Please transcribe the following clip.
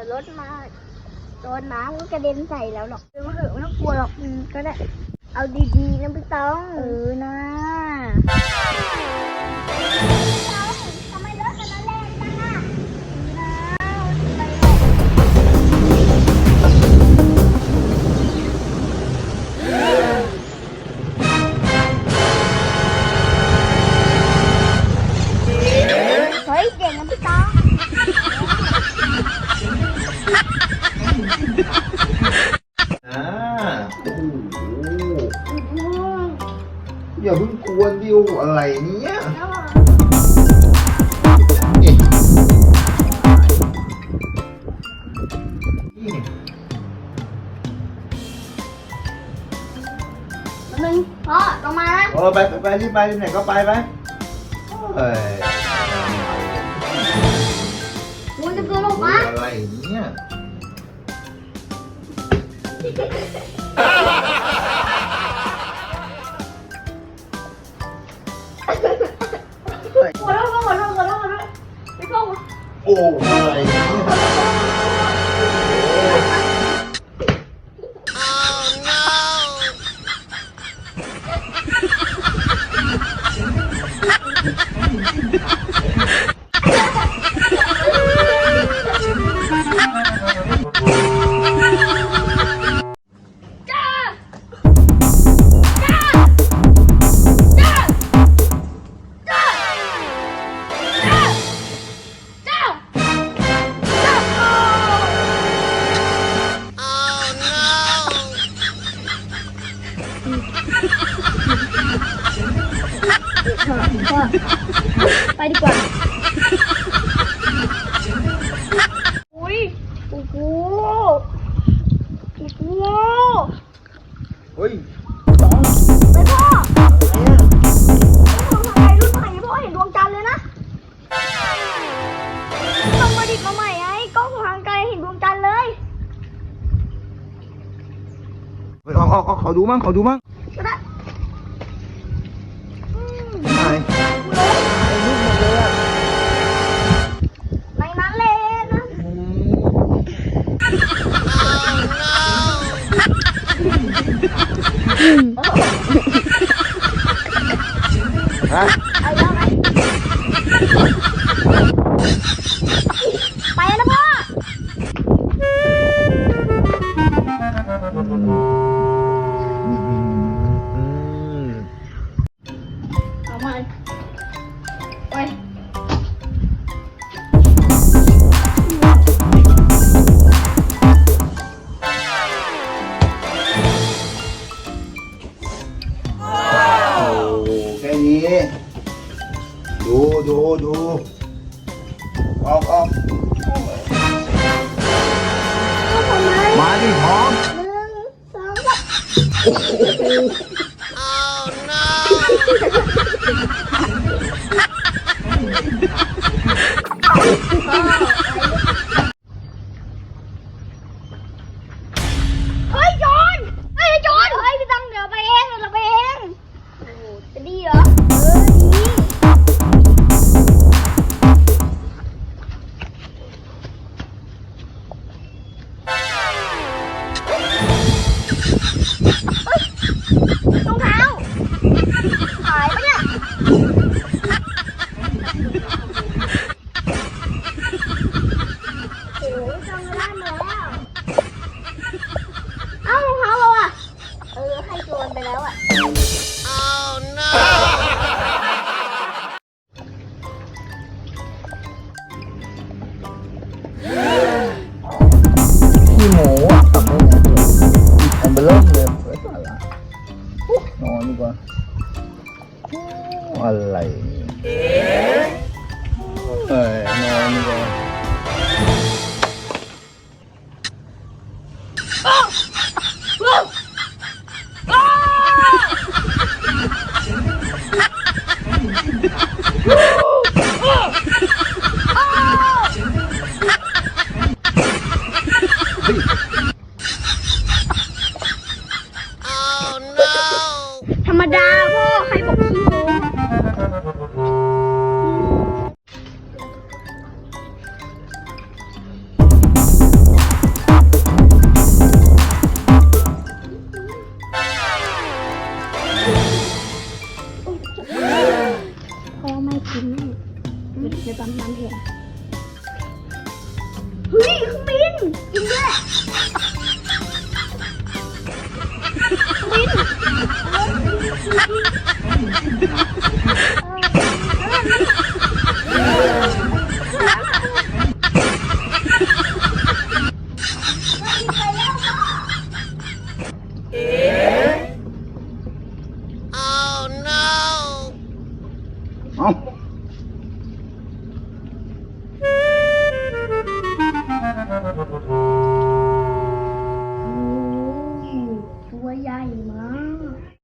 ดี๋ยวรถมาโดนน้ำก็กระเด็นใส่แล้วหรอกไมาเหอะไม่ต้องกลัวหรอกก็ได้ เอาดีๆนะพี่ต้องเออนะ อ่าโอ้โหอย่าเพิ่งกวนดิวอะไรเนี่ยนี่นี่หนึ่งพ่อลงมานะเออไปไปไปรีบไปรีบไหนก็ไปไปเอ้ยคุณจะเกินลงมาอะไรเนี่ย ขอโทษขอโทษขอโทษขอโทษไม่ต้อง โอ้ย ไปดีกว่า อุ้ยโอ้โหโอ้โหเฮ้ยไปพ่ออะไรอะทำไมรุ่นใหม่พ่อเห็นดวงจันทร์เลยนะต้องประดิษฐ์มาใหม่ไอ้กล้องทางไกลเห็นดวงจันทร์เลยเฮ้ยเอาเอาเอาขอดูมั่งขอดูมั่ง ฮ ดูดูออกออกก็ทำไมมาดิพร้อมหนึ่งสองส อะไรเนี่ยเอ้ยนอนดีกว่า เดี๋ยวตอนน้ำแข็งเฮ้ยเครื่องบินจริงด้วยเอ้า